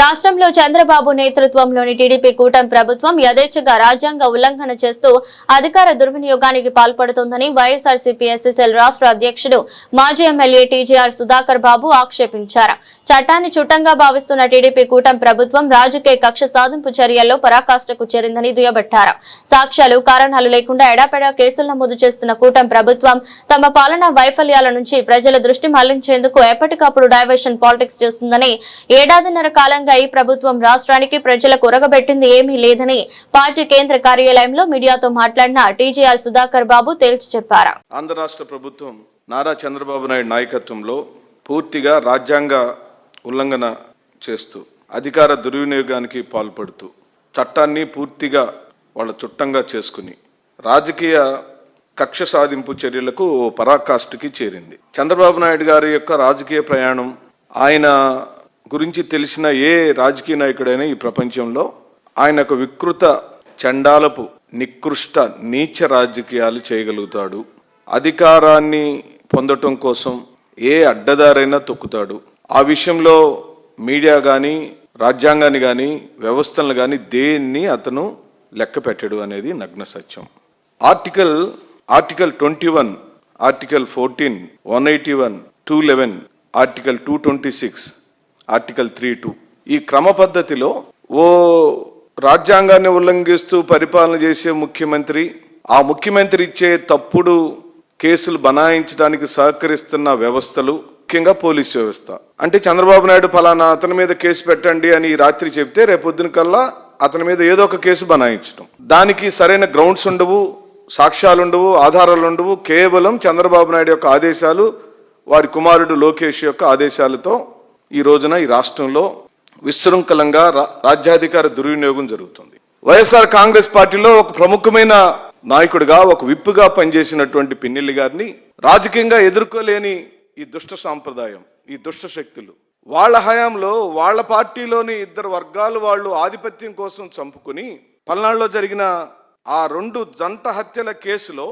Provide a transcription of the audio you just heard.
రాష్ట్రంలో చంద్రబాబు నేతృత్వంలోని టీడీపీ కూటమి ప్రభుత్వం యథేచ్ఛగా రాజ్యాంగ ఉల్లంఘన చేస్తూ అధికార దుర్వినియోగానికి పాల్పడుతోందని వైఎస్ఆర్సీపీ ఎస్ఎస్ఎల్ రాష్ట్ర అధ్యక్షుడు మాజీ ఎమ్మెల్యే టీజీఆర్ సుధాకర్ బాబు ఆక్షేపించారు. చట్టాన్ని చుట్టంగా భావిస్తున్న టీడీపీ కూటమి ప్రభుత్వం రాజకీయ కక్ష సాధింపు చర్యల్లో పరాకాష్ఠకు చేరిందని దుయ్యబట్టారు. సాక్ష్యాలు కారణాలు లేకుండా ఎడాపెడా కేసులు నమోదు చేస్తున్న కూటమి ప్రభుత్వం తమ పాలనా వైఫల్యాల నుంచి ప్రజల దృష్టి మళ్ళించేందుకు ఎప్పటికప్పుడు డైవర్షన్ పాలిటిక్స్ చేస్తుందని ఏడాదిన్నర కాలంగా ఈ ప్రభుత్వం రాష్ట్రానికి ప్రజలకు ఉరగబెట్టింది ఏమీ లేదని పార్టీ కేంద్ర కార్యాలయంలో మీడియాతో మాట్లాడిన టీజీఆర్ సుధాకర్ బాబు తేల్చి చెప్పారు. ఆంధ్ర రాష్ట్ర ప్రభుత్వం నారా చంద్రబాబు నాయుడు నాయకత్వంలో పూర్తిగా రాజ్యాంగ ఉల్లంఘన చేస్తూ అధికార దుర్వినియోగానికి పాల్పడుతూ చట్టాన్ని పూర్తిగా వాళ్ళ చుట్టంగా చేసుకుని రాజకీయ కక్ష సాధింపు చర్యలకు ఓ పరాకాష్ఠకి చేరింది. చంద్రబాబు నాయుడు గారి యొక్క రాజకీయ ప్రయాణం ఆయన గురించి తెలిసిన ఏ రాజకీయ నాయకుడైనా ఈ ప్రపంచంలో ఆయన ఒక వికృత చండాలపు నికృష్ట నీచ రాజకీయాలు చేయగలుగుతాడు. అధికారాన్ని పొందటం కోసం ఏ అడ్డదారైనా తొక్కుతాడు. ఆ విషయంలో మీడియా కానీ రాజ్యాంగాన్ని కానీ వ్యవస్థలను కానీ దేన్ని అతను లెక్క పెట్టడు అనేది నగ్న సత్యం. Article article twenty one article fourteen one eighty one two eleven article two twenty six article three two. ఈ క్రమ పద్ధతిలో ఓ రాజ్యాంగాన్ని ఉల్లంఘిస్తూ పరిపాలన చేసే ముఖ్యమంత్రి ఆ ముఖ్యమంత్రి ఇచ్చే తప్పుడు కేసులు బనాయించడానికి సహకరిస్తున్న వ్యవస్థలు ముఖ్యంగా పోలీస్ వ్యవస్థ. అంటే చంద్రబాబు నాయుడు ఫలానా అతని మీద కేసు పెట్టండి అని రాత్రి చెప్తే రేపొద్దున కల్లా అతని మీద ఏదో ఒక కేసు బనాయించడం. దానికి సరైన గ్రౌండ్స్ ఉండవు సాక్ష్యాలు ఉండవు ఆధారాలు ఉండవు. కేవలం చంద్రబాబు నాయుడు యొక్క ఆదేశాలు వారి కుమారుడు లోకేష్ యొక్క ఆదేశాలతో ఈ రోజున ఈ రాష్ట్రంలో విశృంఖలంగా రా- రాజ్యాధికార దుర్వినియోగం జరుగుతుంది. వైఎస్ఆర్ కాంగ్రెస్ పార్టీలో ఒక ప్రముఖమైన నాయకుడిగా ఒక విప్పుగా పనిచేసినటువంటి పిన్నెల్లి గారిని రాజకీయంగా ఎదుర్కోలేని ఈ దుష్ట సాంప్రదాయం ఈ దుష్ట శక్తులు వాళ్ళ హయాంలో వాళ్ళ పార్టీలోని ఇద్దరు వర్గాలు వాళ్ళు ఆధిపత్యం కోసం చంపుకుని పల్నాడులో జరిగిన ఆ రెండు జంట హత్యల కేసులో